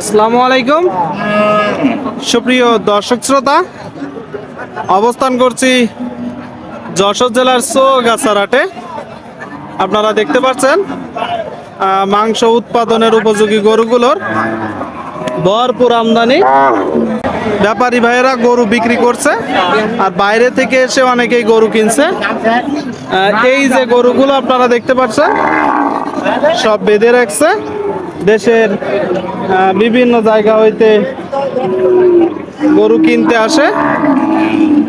আসসালামু আলাইকুম। সুপ্রিয় দর্শক শ্রোতা, অবস্থান করছি যশোর জেলার সোগাছারাটে আপনারা দেখতে পাচ্ছেন মাংস উৎপাদনের উপযোগী গরুগুলোর ভরপুর আমদানি। ব্যাপারী ভাইয়েরা গরু বিক্রি করছে, আর বাইরে থেকে এসে অনেকেই গরু কিনছে। এই যে গরুগুলো আপনারা দেখতে পাচ্ছেন সব বেঁধে রাখছে। দেশের বিভিন্ন জায়গা হইতে গরু কিনতে আসে।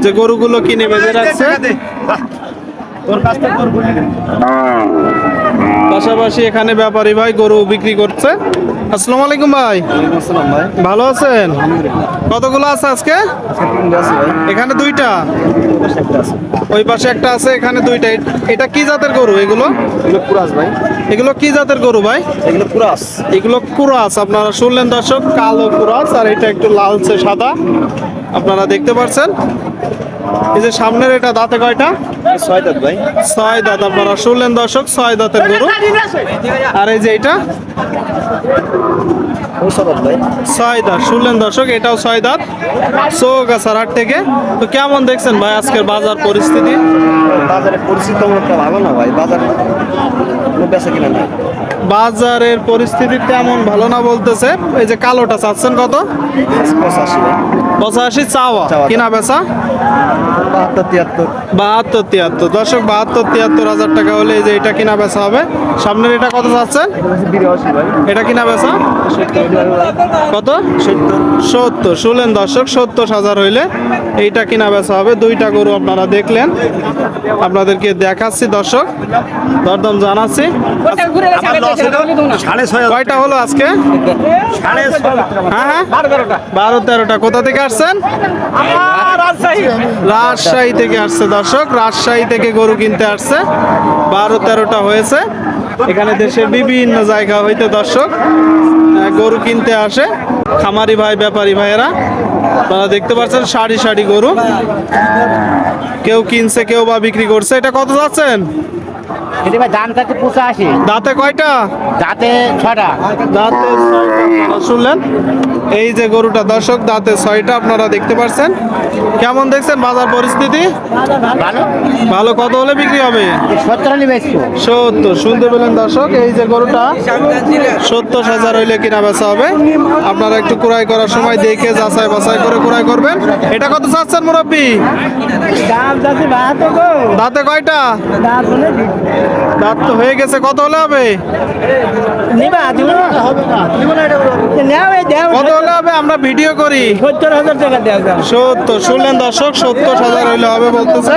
যে গরুগুলো কিনে বেঁধে রাখছে। পাশাপাশি এখানে ব্যাপারী ভাই গরু বিক্রি করছে। আসসালামু আলাইকুম ভাই। ভালো আছেন? কতগুলো আছে আজকে? এখানে দুইটা? ওই পাশে একটা আছে এখানে দুইটা। এটা কি জাতের গরু এগুলো? এগুলো কুরাস ভাই। এগুলো কি জাতের গরু ভাই? এগুলো কুরাস। এগুলো কুরাস আপনারা শুনলেন দর্শক কালো কুরাস আর এটা একটু লালচে সাদা। আপনারা দেখতে পাচ্ছেন এই যে সামনের এটা দাঁতে কয়টা? ছয় দাঁত ভাই। ছয় দাঁত আপনারা শুনলেন দর্শক ছয় দাঁতের গরু। আর এই যে এটা? ছয় দাঁত শুনলেন দর্শক এটাও ছয় দাঁত চৌগাছার হাট থেকে। তো কেমন দেখছেন ভাই আজকের বাজার পরিস্থিতি? বাজারের পরিস্থিতি ভালো না ভাই বাজার কোনো বেচা কিনা নাই। বাজারের পরিস্থিতি তেমন ভালো না বলতেছে। এই যে কালোটা চাচ্ছেন কত? পঁচাশি চাওয়া। কিনা বেচা? বাহাত্তর তিয়াত্তর। বাহাত্তর তিয়াত্তর। দর্শক বাহাত্তর তিয়াত্তর হাজার টাকা হলে এই যে এটা কিনা বেচা হবে। সামনের এটা কত চাচ্ছেন? এটা কিনা বেচা? কত? সত্তর। সত্তর। শুনলেন দর্শক সত্তর হাজার হইলে এইটা কিনা বেচা হবে। দুইটা গরু আপনারা দেখলেন। আপনাদেরকে দেখাচ্ছি দর্শক। দরদম জানাচ্ছি। সাড়ে ছয় কয়টা হলো আজকে? সাড়ে হ্যাঁ হ্যাঁ? বারো তেরোটা। কোথা থেকে আসছেন? রাজশাহী। থেকে আসছে দর্শক রাজশাহী থেকে গরু কিনতে আসছে। বারো তেরোটা হয়েছে। এখানে দেশের বিভিন্ন জায়গা হইতে দর্শক গরু কিনতে আসে। খামারি ভাই ব্যাপারী ভাইয়েরা আপনারা দেখতে পাচ্ছেন সারি সারি গরু। কেউ কিনছে কেউ বা বিক্রি করছে। এটা কত যাচ্ছেন? যদি ভাই দাম থাকতে পঁচাশি দাঁতে কয়টা? দাঁতে ছটা দাঁতে শুনলেন? এই যে গরুটা দর্শক দাঁতে ছয়টা আপনারা দেখতে পাচ্ছেন কেমন দেখছেন বাজার পরিস্থিতি? ভালো। ভালো। কত হলে বিক্রি হবে? সত্তর হলে সত্তর। শুনতে পেলেন দর্শক এই যে গরুটা সত্তর হাজার হইলে কিনা বেচা হবে। আপনারা একটু ক্রয় করার সময় দেখে যাচাই বাছাই করে ক্রয় করবেন। এটা কত চাচ্ছেন মুরব্বী? দাম যাচ্ছে বাহাত্তর গো। দাঁতে কয়টা? দাঁত তো হয়ে গেছে কত হলে হবে? কত হলে হবে? আমরা ভিডিও করি। সত্তর শুনলেন দর্শক সত্তর হাজার হইলে হবে বলতেছে।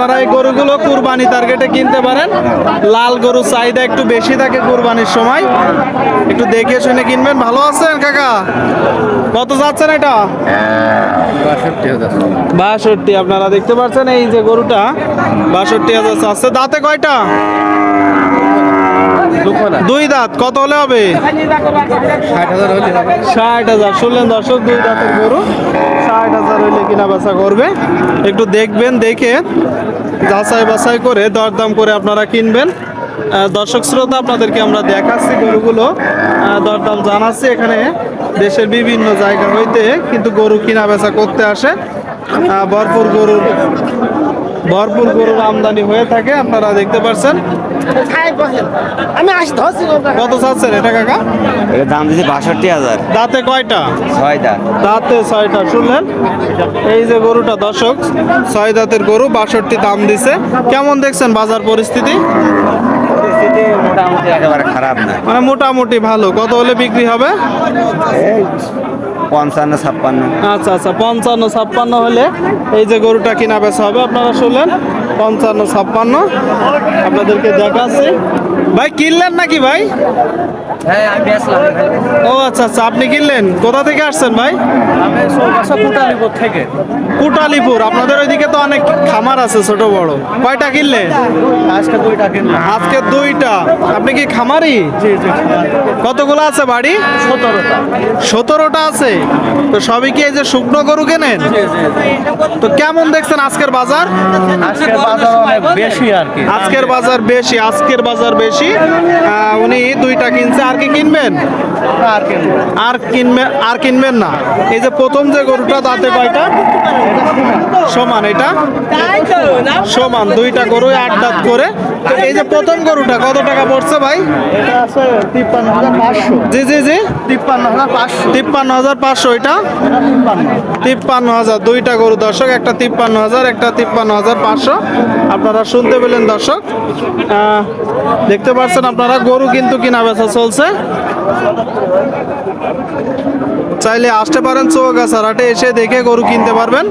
আপনারা এই গরুগুলো কুরবানি টার্গেটে কিনতে পারেন। লাল গরু চাহিদা একটু বেশি থাকে কুরবানির সময়। একটু দেখে শুনে কিনবেন। ভালো আছেন কাকা? কত যাচ্ছেন এটা? বাষট্টি, আপনারা দেখতে পাচ্ছেন এই যে গরুটা। বাষট্টি হাজার চাচ্ছে। দাঁতে কয়টা? দুই দাঁত কত হলে হবে? ষাট হাজার শুনলেন দর্শক দুই দাঁতের গরু ষাট হাজার হইলে কিনা বেচা করবে। একটু দেখবেন দেখে যাচাই বাছাই করে দরদাম করে আপনারা কিনবেন। দর্শক শ্রোতা আপনাদেরকে আমরা দেখাচ্ছি গরুগুলো। দরদাম জানাচ্ছি এখানে দেশের বিভিন্ন জায়গা হইতে কিন্তু গরু কিনা বেচা করতে আসে। ভরপুর গরুর ভরপুর গরুর আমদানি হয়ে থাকে আপনারা দেখতে পাচ্ছেন আমি আসি ধরছি কত চাচ্ছেন এটা কাকা? এর দাম দিচ্ছে বাষট্টি হাজার। দাঁতে কয়টা? ছয় দাঁত দাঁতে ছয়টা শুনলেন? এই যে গরুটা দর্শক ছয় দাঁতের গরু বাষট্টি দাম দিছে। কেমন দেখছেন বাজার পরিস্থিতি মোটামুটি একেবারে খারাপ না। মানে মোটামুটি ভালো। কত হলে বিক্রি হবে? এই পঞ্চান্ন, ছাপ্পান্ন। আচ্ছা আচ্ছা পঞ্চান্ন, ছাপ্পান্ন হলে এই যে গরুটা কিনা বেচা হবে, আপনারা শুনলেন? পঞ্চান্ন, ছাপ্পান্ন। আপনাদেরকে দেখাচ্ছি। ভাই, কিনলেন নাকি ভাই? হ্যাঁ আমি বেচলাম ও আচ্ছা আচ্ছা আপনি কিনলেন? কোথা থেকে আসছেন ভাই? আমি সৌবাসা কুটালিপুর থেকে। কুটালিপুর আপনাদের ওইদিকে তো অনেক খামার আছে ছোট বড়। কয়টা কিনলেন? আজকে দুইটা কিনলাম। আজকে দুইটা। আপনি কি খামারি? জি জি কতগুলো আছে বাড়ি? সতেরোটা। সতেরোটা আছে? তো সবই কি এই যে শুকনো গরু কেনেন? তো কেমন দেখছেন আজকের বাজার? আজকের বাজার বেশি আর কি। আজকের বাজার বেশি, আজকের বাজার বেশি। উনি দুইটা কিনছে। আর কি কিনবেন? আর কিনবে? আর কিনবেন না। এই যে প্রথম যে গরুটা দাঁতে কয়টা? সমান এটা? সমান দুইটা গরু আট দাঁত করে। তো এই যে প্রথম গরুটা কত টাকা পড়ছে ভাই? জি জি জি। তিপ্পান্ন হাজার পাঁচশো। এটা? তিপ্পান্ন হাজার দুইটা গরু দর্শক একটা তিপ্পান্ন হাজার একটা তিপ্পান্ন হাজার পাঁচশো। আপনারা শুনতে পেলেন দর্শক। দেখতে পাচ্ছেন আপনারা গরু কিন্তু কিনা বেচা চলছে। চাইলে আসতে পারেন চোখ আছে হাটে এসে দেখে গরু কিনতে পারবেন।